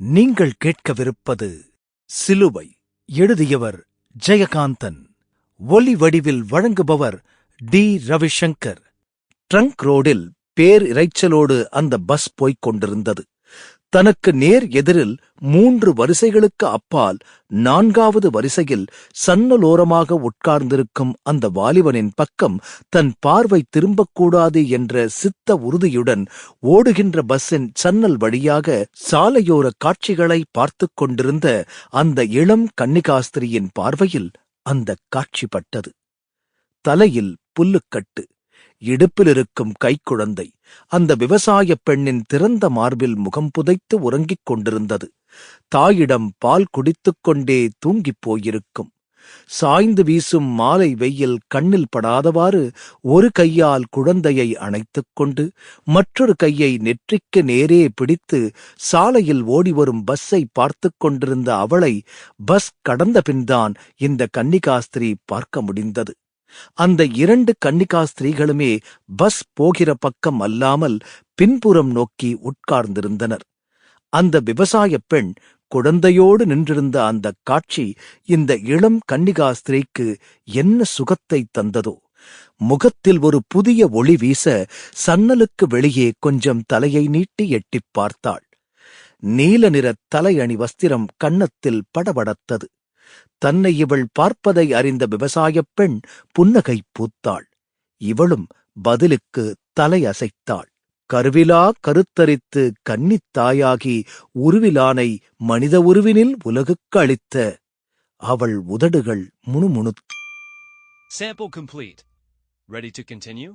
நீங்கள் கேட்கவிருப்பது சிலுவை. எழுதியவர் ஜெயகாந்தன். ஒலி வடிவில் வழங்குபவர் டி. ரவிசங்கர். ட்ரங்க் ரோடில் பேர் இரைச்சலோடு அந்த பஸ் போய்க் கொண்டிருந்தது. தனக்கு நேர் எதிரில் மூன்று வரிசைகளுக்கு அப்பால் நான்காவது வரிசையில் சன்னலோரமாக உட்கார்ந்திருக்கும் அந்த வாலிபனின் பக்கம் தன் பார்வை திரும்பக்கூடாது என்ற சித்த உறுதியுடன் ஓடுகின்ற பஸ்ஸின் சன்னல் வழியாக சாலையோர காட்சிகளை பார்த்துக் கொண்டிருந்த அந்த இளம் கன்னிகாஸ்திரியின் பார்வையில் அந்த காட்சி பட்டது. தலையில் புல்லுக்கட்டு இடுப்பில் இருக்கும் கைக்குழந்தை. அந்த விவசாயப் பெண்ணின் திறந்த மார்பில் முகம் புதைத்து உறங்கிக் கொண்டிருந்தது. தாயிடம் பால் குடித்துக் கொண்டே தூங்கிப் போயிருக்கும். சாய்ந்து வீசும் மாலை வெயில் கண்ணில் படாதவாறு ஒரு கையால் குழந்தையை அணைத்துக் கொண்டு மற்றொரு கையை நெற்றிக்கு நேரே பிடித்து சாலையில் ஓடிவரும் பஸ்ஸை பார்த்துக் கொண்டிருந்த அவளை பஸ் கடந்த பின்தான் இந்த கன்னிகாஸ்திரி பார்க்க முடிந்தது. அந்த இரண்டு கன்னிகா ஸ்திரீகளுமே பஸ் போகிற பக்கம் அல்லாமல் பின்புறம் நோக்கி உட்கார்ந்திருந்தனர். அந்த விவசாயப் பெண் குழந்தையோடு நின்றிருந்த அந்த காட்சி இந்த இளம் கன்னிகா ஸ்திரீக்கு என்ன சுகத்தை தந்ததோ? முகத்தில் ஒரு புதிய ஒளி வீச சன்னலுக்கு வெளியே கொஞ்சம் தலையை நீட்டி எட்டிப் பார்த்தாள். நீல நிற தலையணி வஸ்திரம் கன்னத்தில் படபடத்தது. தன்னை இவள் பார்ப்பதை அறிந்த விவசாயப் பெண் புன்னகை பூத்தாள் இவளும் பதிலுக்கு தலை அசைத்தாள் கருவிலா கருத்தரித்து கன்னித் தாயாகி உருவிலானை மனித உருவினில் உலகுக்கு அளித்த அவள் உதடுகள் முணுமுணு Sample complete. Ready to continue?